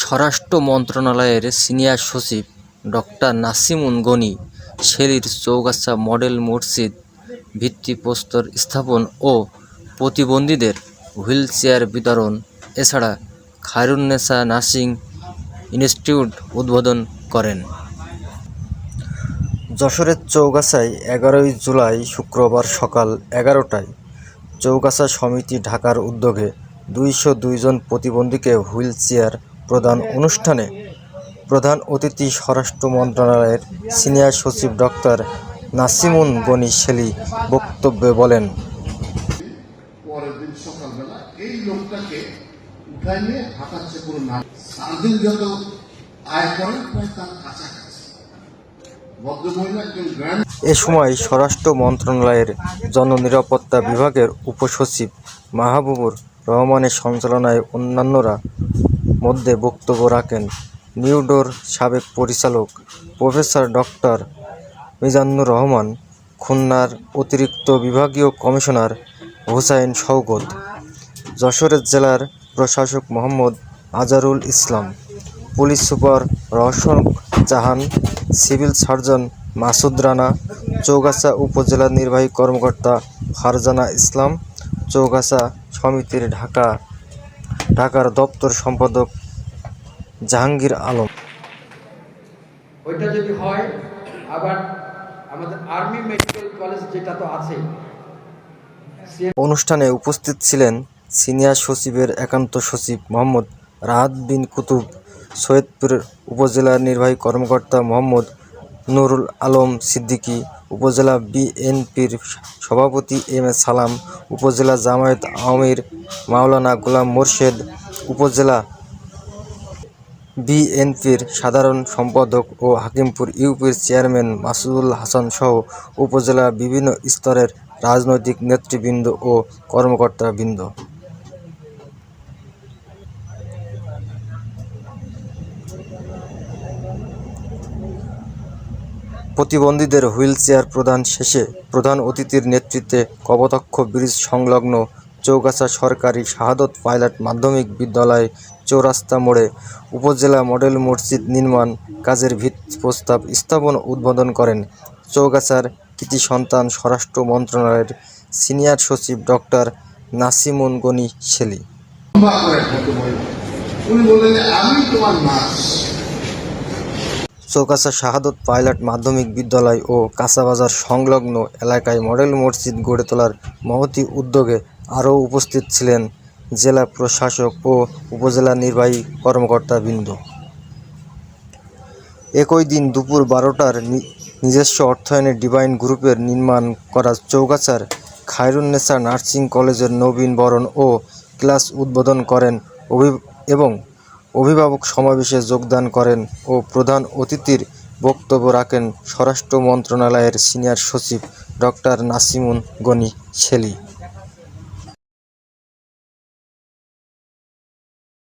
স্বরাষ্ট্র মন্ত্রণালয়ের সিনিয়র সচিব ডক্টর নাসিমুন গনি শেরির চৌগাছা মডেল মসজিদ, ভিত্তিপ্রস্তর স্থাপন ও প্রতিবন্ধীদের হুইল চেয়ার বিতরণ, এছাড়া খায়রুন্নেসা নার্সিং ইনস্টিটিউট উদ্বোধন করেন। যশোরের চৌগাছায় এগারোই জুলাই শুক্রবার সকাল এগারোটায় চৌগাছা সমিতি ঢাকার উদ্যোগে দুইশো দুইজন প্রতিবন্ধীকে হুইল চেয়ার প্রদান অনুষ্ঠানে প্রধান অতিথি স্বরাষ্ট্র মন্ত্রণালয়ের সিনিয়র সচিব ডক্টর নাসিমুন গনি শেলি বক্তব্যে বলেন সকালবেলা এই লোকটাকে নিয়ে হাঁটাচ্ছে পুরো না সার্জেন যত আয় করেন প্রায় তার কাছাকাছি। এ সময় স্বরাষ্ট্র মন্ত্রণালয়ের জননিরাপত্তা বিভাগের উপসচিব মাহবুবুর রহমানের সঞ্চালনায় অন্যান্যরা মধ্যে বক্তব্য রাখেন। নিউডোর সাবেক পরিচালক প্রফেসর ডক্টর মিজানুর রহমান, খুলনার অতিরিক্ত বিভাগীয় কমিশনার হুসাইন শওকত, যশোরের জেলার প্রশাসক Mohammad Azharul Islam, police super Roshan Jahan civil surgeon Masud Rana Chougachha উপজেলা নির্বাহী কর্মকর্তা ফারজানা ইসলাম চৌগাছা সমিতির ঢাকা ঢাকার দপ্তর সম্পাদক জাহাঙ্গীর আলম। ওইটা যদি হয় আবার আমাদের আর্মি মেডিকেল কলেজ যেটা তো আছে অনুষ্ঠানে উপস্থিত ছিলেন সিনিয়র সচিবের একান্ত সচিব মোহাম্মদ রাহাত বিন কুতুব সৈয়দপুর উপজেলা নির্বাহী কর্মকর্তা মোহাম্মদ নুরুল আলম সিদ্দিকী, উপজেলা বিএনপির সভাপতি এম এ সালাম, উপজেলা জামায়াত আমির মাওলানা গোলাম মোর্শেদ, উপজেলা বিএনপির সাধারণ সম্পাদক ও হাকিমপুর ইউপির চেয়ারম্যান মাসুদুল হাসান সহ উপজেলা বিভিন্ন স্তরের রাজনৈতিক নেতৃবৃন্দ ও কর্মকর্তাবৃন্দ। প্রতিবন্ধীদের হুইলচেয়ার প্রদান শেষে প্রধান অতিথির নেতৃত্বে কপোতাক্ষ ব্রিজ সংলগ্ন চৌগাছা সরকারি শাহাদত পাইলট মাধ্যমিক বিদ্যালয় চৌরাস্তা মোড়ে উপজেলা মডেল মসজিদ নির্মাণ কাজের ভিত্তি প্রস্তাব স্থাপন উদ্বোধন করেন। চৌগাছার কৃতি সন্তান স্বরাষ্ট্র মন্ত্রণালয়ের সিনিয়র সচিব ডক্টর নাসিমুন গনি শেলি। আমি তোমার নার্স চৌকাছা শাহাদত পাইলট মাধ্যমিক বিদ্যালয় ও কাঁচাবাজার সংলগ্ন এলাকায় মডেল মসজিদ গড়ে তোলার মহতি উদ্যোগে আরও উপস্থিত ছিলেন জেলা প্রশাসক ও উপজেলা নির্বাহী কর্মকর্তাবৃন্দ। একই দিন দুপুর বারোটার নিজস্ব অর্থায়নে ডিভাইন গ্রুপের নির্মাণ করা চৌগাছার খায়রুন্নেসা নার্সিং কলেজের নবীন বরণ ও ক্লাস উদ্বোধন করেন এবং অভিভাবক সমাবেশে যোগদান করেন ও প্রধান অতিথির বক্তব্য রাখেন স্বরাষ্ট্র মন্ত্রণালয়ের সিনিয়র সচিব ডক্টর নাসিমুন গনি শেলি